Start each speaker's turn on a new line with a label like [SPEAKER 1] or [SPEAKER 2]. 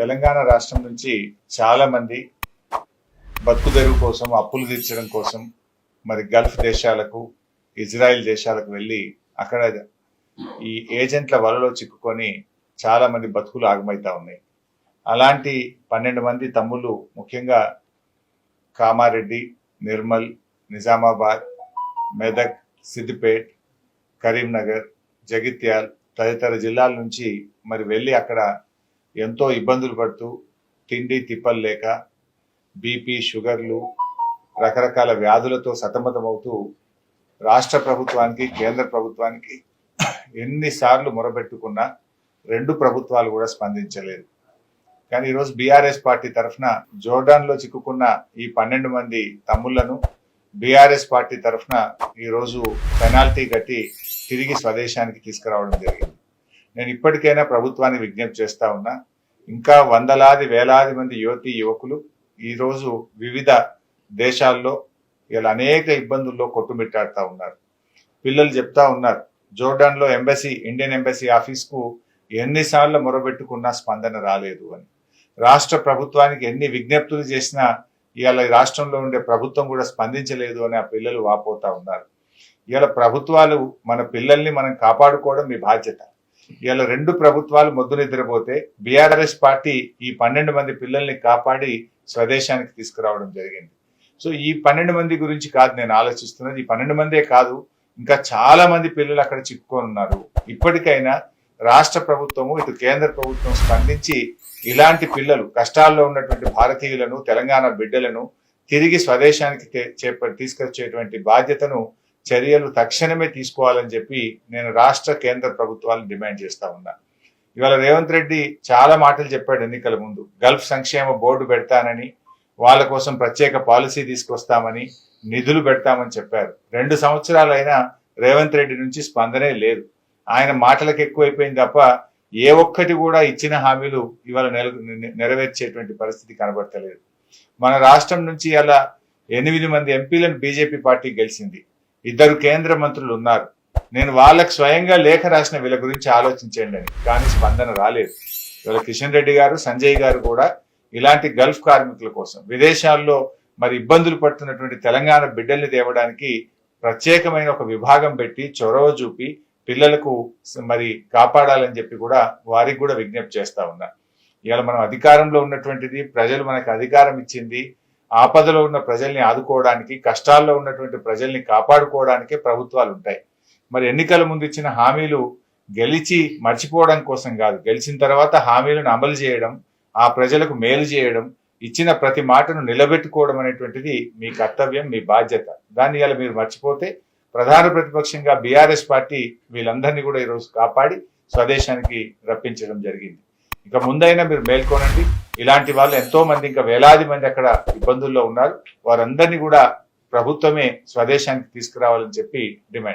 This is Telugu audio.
[SPEAKER 1] తెలంగాణ రాష్ట్రం నుంచి చాలా మంది బతుకు కోసం అప్పులు తీర్చడం కోసం మరి గల్ఫ్ దేశాలకు ఇజ్రాయెల్ దేశాలకు వెళ్ళి అక్కడ ఈ ఏజెంట్ల వలలో చిక్కుకొని చాలా మంది బతుకులు ఆగమవుతా ఉన్నాయి. అలాంటి పన్నెండు మంది తమ్ముళ్ళు ముఖ్యంగా కామారెడ్డి నిర్మల్ నిజామాబాద్ మెదక్ సిద్దిపేట్ కరీంనగర్ జగిత్యాల్ తదితర జిల్లాల నుంచి మరి వెళ్ళి అక్కడ ఎంతో ఇబ్బందులు పడుతూ తిండి తిప్పలు లేక బీపీ షుగర్లు రకరకాల వ్యాధులతో సతమతమవుతూ రాష్ట్ర ప్రభుత్వానికి కేంద్ర ప్రభుత్వానికి ఎన్నిసార్లు మొరబెట్టుకున్నా రెండు ప్రభుత్వాలు కూడా స్పందించలేదు. కానీ ఈరోజు బీఆర్ఎస్ పార్టీ తరఫున జోర్డాన్లో చిక్కుకున్న ఈ పన్నెండు మంది తమ్ముళ్ళను బీఆర్ఎస్ పార్టీ తరఫున ఈరోజు పెనాల్టీ కట్టి తిరిగి స్వదేశానికి తీసుకురావడం జరిగింది. నేను ఇప్పటికైనా ప్రభుత్వాన్ని విజ్ఞప్తి చేస్తా ఉన్నా ఇంకా వందలాది వేలాది మంది యువతి యువకులు ఈరోజు వివిధ దేశాల్లో ఇలా అనేక ఇబ్బందుల్లో కొట్టుమిట్టాడుతూ ఉన్నారు. పిల్లలు చెప్తా ఉన్నారు జోర్డాన్లో ఎంబసీ ఇండియన్ ఎంబసీ ఆఫీస్కు ఎన్నిసార్లు మొరబెట్టుకున్నా స్పందన రాలేదు అని. రాష్ట్ర ప్రభుత్వానికి ఎన్ని విజ్ఞప్తులు చేసినా ఇవాళ రాష్ట్రంలో ఉండే ప్రభుత్వం కూడా స్పందించలేదు అని ఆ పిల్లలు వాపోతా ఉన్నారు. ఇవాళ ప్రభుత్వాలు మన పిల్లల్ని మనం కాపాడుకోవడం మీ బాధ్యత. ఇలా రెండు ప్రభుత్వాలు మొద్దు నిద్రపోతే బీఆర్ఎస్ పార్టీ ఈ పన్నెండు మంది పిల్లల్ని కాపాడి స్వదేశానికి తీసుకురావడం జరిగింది. సో ఈ పన్నెండు మంది గురించి కాదు నేను ఆలోచిస్తున్నది. ఈ పన్నెండు మందే కాదు ఇంకా చాలా మంది పిల్లలు అక్కడ చిక్కుకొని ఉన్నారు. ఇప్పటికైనా రాష్ట్ర ప్రభుత్వము ఇటు కేంద్ర ప్రభుత్వం స్పందించి ఇలాంటి పిల్లలు కష్టాల్లో ఉన్నటువంటి భారతీయులను తెలంగాణ బిడ్డలను తిరిగి స్వదేశానికి చేప తీసుకొచ్చేటువంటి బాధ్యతను చర్యలు తక్షణమే తీసుకోవాలని చెప్పి నేను రాష్ట్ర కేంద్ర ప్రభుత్వాలను డిమాండ్ చేస్తా ఉన్నా. ఇవాళ రేవంత్ రెడ్డి చాలా మాటలు చెప్పాడు ఎన్నికల ముందు. గల్ఫ్ సంక్షేమ బోర్డు పెడతానని వాళ్ళ కోసం ప్రత్యేక పాలసీ తీసుకొస్తామని నిధులు పెడతామని చెప్పారు. రెండు సంవత్సరాలైనా రేవంత్ రెడ్డి నుంచి స్పందనే లేదు. ఆయన మాటలకు ఎక్కువైపోయింది తప్ప ఏ ఒక్కటి కూడా ఇచ్చిన హామీలు ఇవాళ నెల- నెరవేర్చేటువంటి పరిస్థితి కనబడతలేదు. మన రాష్ట్రం నుంచి అలా ఎనిమిది మంది ఎంపీలను బీజేపీ పార్టీ గెలిచింది. ఇద్దరు కేంద్ర మంత్రులు ఉన్నారు. నేను వాళ్ళకి స్వయంగా లేఖ రాసిన వీళ్ళ గురించి ఆలోచించండి అని. కానీ స్పందన రాలేదు. ఇవాళ కిషన్ రెడ్డి గారు సంజయ్ గారు కూడా ఇలాంటి గల్ఫ్ కార్మికుల కోసం విదేశాల్లో మరి ఇబ్బందులు పడుతున్నటువంటి తెలంగాణ బిడ్డల్ని తేవడానికి ప్రత్యేకమైన ఒక విభాగం పెట్టి చొరవ చూపి పిల్లలకు మరి కాపాడాలని చెప్పి కూడా వారికి కూడా విజ్ఞప్తి చేస్తా ఉన్నా. ఇవాళ మనం అధికారంలో ఉన్నటువంటిది ప్రజలు మనకు అధికారం ఇచ్చింది ఆపదలో ఉన్న ప్రజల్ని ఆదుకోవడానికి కష్టాల్లో ఉన్నటువంటి ప్రజల్ని కాపాడుకోవడానికే ప్రభుత్వాలు ఉంటాయి. మరి ఎన్నికల ముందు ఇచ్చిన హామీలు గెలిచి మర్చిపోవడం కోసం కాదు. గెలిచిన తర్వాత హామీలను అమలు చేయడం ఆ ప్రజలకు మేలు చేయడం ఇచ్చిన ప్రతి మాటను నిలబెట్టుకోవడం అనేటువంటిది మీ కర్తవ్యం మీ బాధ్యత. దాన్ని ఇలా మీరు మర్చిపోతే ప్రధాన ప్రతిపక్షంగా బీఆర్ఎస్ పార్టీ వీళ్ళందరినీ కూడా ఈరోజు కాపాడి స్వదేశానికి రప్పించడం జరిగింది. ఇక ముందైనా మీరు మేల్కొనండి. ఇలాంటి వాళ్ళు ఎంతో మంది ఇంకా వేలాది మంది అక్కడ ఇబ్బందుల్లో ఉన్నారు. వారందరినీ కూడా ప్రభుత్వమే స్వదేశానికి తీసుకురావాలని చెప్పి డిమాండ్.